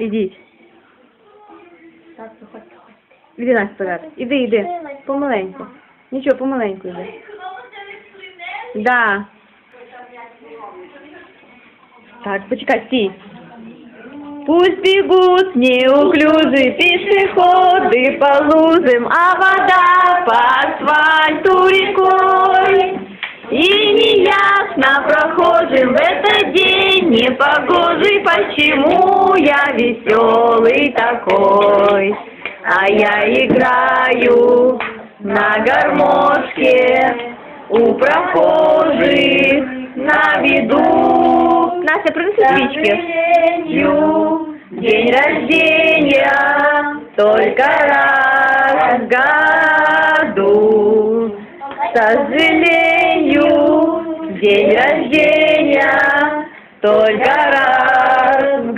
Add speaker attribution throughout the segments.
Speaker 1: Ідіть.
Speaker 2: Так, виходьте, ходьте.
Speaker 1: Іди нас вперед. Іди, іди. Помаленьку. Нічого, помаленьку йди. Да. Так, почекай, стій. Пусть бегут неуклюжие пешеходы по лужам, а вода по асфальту рекой. И неясно прохожим в этот день непогожий, почему я веселый такой. А я играю на гармошке у прохожих на виду. Настя, принеси свечки. День рождения только раз в году. К сожалению, день рождения только раз в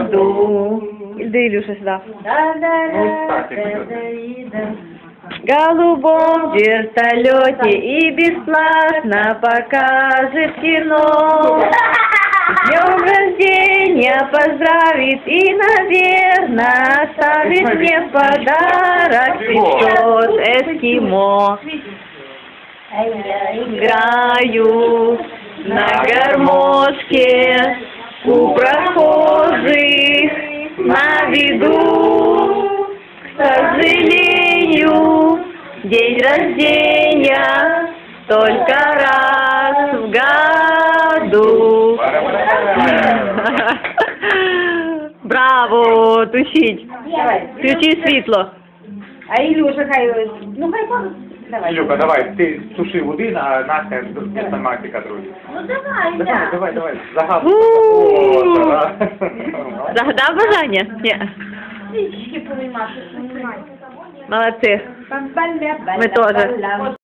Speaker 1: году. Иди, Илюша, сюда. В голубом вертолете и бесплатно покажет кино. С Днем рождения поздравит и, наверное, оставит мне подарок печет эскимо. Играю на гармошке у прохожих на виду. К сожалению, день рождения только раз в году. Браво, тушіть. Включи світло.
Speaker 2: А Ілюша хай, ну хай пан. Давай.
Speaker 3: Люка, давай, ти суши один, а Настя інформатика друзі.
Speaker 2: Ну давай,
Speaker 3: Давай,
Speaker 2: да.
Speaker 3: давай, давай, загадуй.
Speaker 1: У.
Speaker 3: О, да.
Speaker 1: Загадав бажання? Ні.
Speaker 2: Свічки помиймати, помиймати.
Speaker 1: Молодці.
Speaker 2: Бам-бам-бам-бам.
Speaker 1: Ми теж.